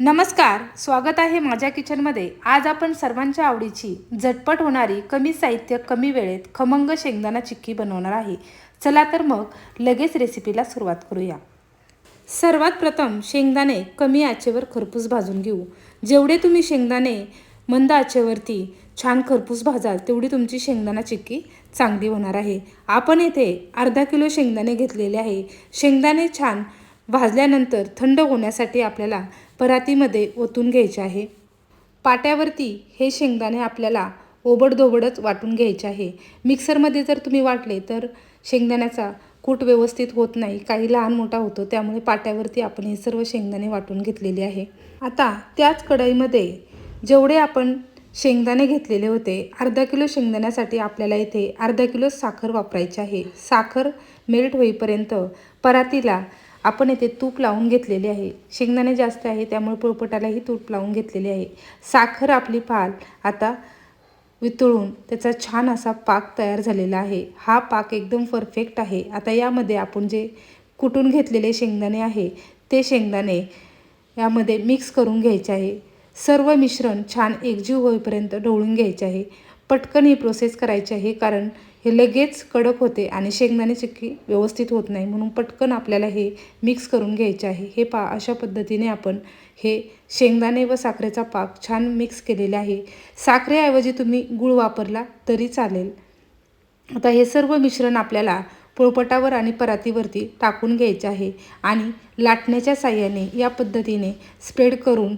नमस्कार स्वागत आहे माझ्या किचनमध्ये. आज आपण सर्वांच्या आवडीची झटपट होणारी कमी साहित्य कमी वेळेत खमंग शेंगदाणा चिक्की बनवणार आहे. चला तर मग लगेच रेसिपीला सुरुवात करूया. सर्वात प्रथम शेंगदाणे कमी आचेवर खरपूस भाजून घेऊ. जेवढे तुम्ही शेंगदाणे मंद आचेवरती छान खरपूस भाजाल तेवढी तुमची शेंगदाणा चिक्की चांगली होणार आहे. आपण येथे अर्धा किलो शेंगदाणे घेतलेले आहे. शेंगदाणे छान भाजल्यानंतर थंड होण्यासाठी आपल्याला परातीमध्ये ओतून घ्यायचे आहे. पाट्यावरती हे शेंगदाणे आपल्याला ओबडधोबडच वाटून घ्यायचे आहे. मिक्सरमध्ये जर तुम्ही वाटले तर शेंगदाण्याचा कूट व्यवस्थित होत नाही. काही लहान मोठा होतो त्यामुळे पाट्यावरती आपण हे सर्व शेंगदाणे वाटून घेतलेले आहे. आता त्याच कढईमध्ये जेवढे आपण शेंगदाणे घेतलेले होते अर्धा किलो शेंगदाण्यासाठी आपल्याला इथे अर्धा किलो साखर वापरायची आहे. साखर मेल्ट होईपर्यंत परातीला आपण येथे तूप लावून घेतलेले आहे. शेंगदाणे जास्त आहे त्यामुळे पोळपटालाही तूप लावून घेतलेले आहे. साखर आपली पाल आता वितळून त्याचा छान असा पाक तयार झालेला आहे. हा पाक एकदम परफेक्ट आहे. आता यामध्ये आपण जे कुटून घेतलेले शेंगदाणे आहे ते शेंगदाणे यामध्ये मिक्स करून घ्यायचे आहे. सर्व मिश्रण छान एकजीव होईपर्यंत ढवळून घ्यायचे आहे. पटकन ही प्रोसेस करायची आहे कारण हे लगेच कडक होते आणि शेंगदाणे चिक्की व्यवस्थित होत नाही. म्हणून पटकन आपल्याला हे मिक्स करून घ्यायचे आहे. हे पा अशा पद्धतीने आपण हे शेंगदाणे व साखरेचा पाक छान मिक्स केलेले आहे. साखरेऐवजी तुम्ही गूळ वापरला तरी चालेल. आता हे सर्व मिश्रण आपल्याला पोळपटावर आणि परातीवरती टाकून घ्यायचे आहे आणि लाटण्याच्या साह्याने या पद्धतीने स्प्रेड करून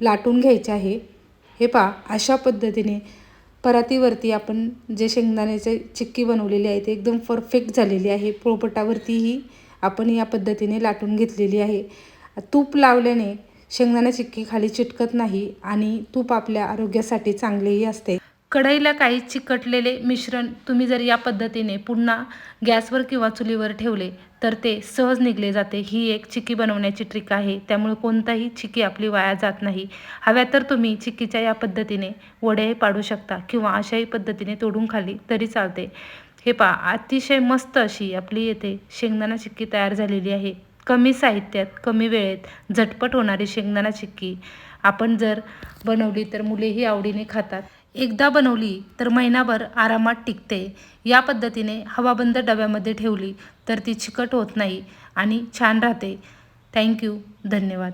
लाटून घ्यायचे आहे. हे पहा अशा पद्धतीने परातीवरती आपण जे शेंगदाण्याचे चिक्की बनवलेली आहे ते एकदम परफेक्ट झालेली आहे. पोळपटावरतीही आपण या पद्धतीने लाटून घेतलेली आहे. तूप लावल्याने शेंगदाणा चिक्की खाली चिटकत नाही आणि तूप आपल्या आरोग्यासाठी चांगलेही असते. कढईला काही चिकटलेले मिश्रण तुम्ही जर या पद्धतीने पुन्हा गॅसवर किंवा चुलीवर ठेवले तर ते सहज निघले जाते. ही एक चिक्की बनवण्याची ट्रिक आहे. त्यामुळे कोणताही चिक्की आपली वाया जात नाही. हव्या तर तुम्ही चिक्कीच्या या पद्धतीने वड्याही पाडू शकता किंवा अशाही पद्धतीने तोडून खाली तरी चालते. हे पा अतिशय मस्त अशी आपली येथे शेंगदाणा चिक्की तयार झालेली आहे. कमी साहित्यात कमी वेळेत झटपट होणारी शेंगदाणा चिक्की आपण जर बनवली तर मुलेही आवडीने खातात. एकदा बनवली तर महिनाभर आरामात टिकते. या पद्धतीने हवाबंद डब्यामध्ये ठेवली तर ती चिकट होत नाही आणि छान राहते. थँक्यू धन्यवाद.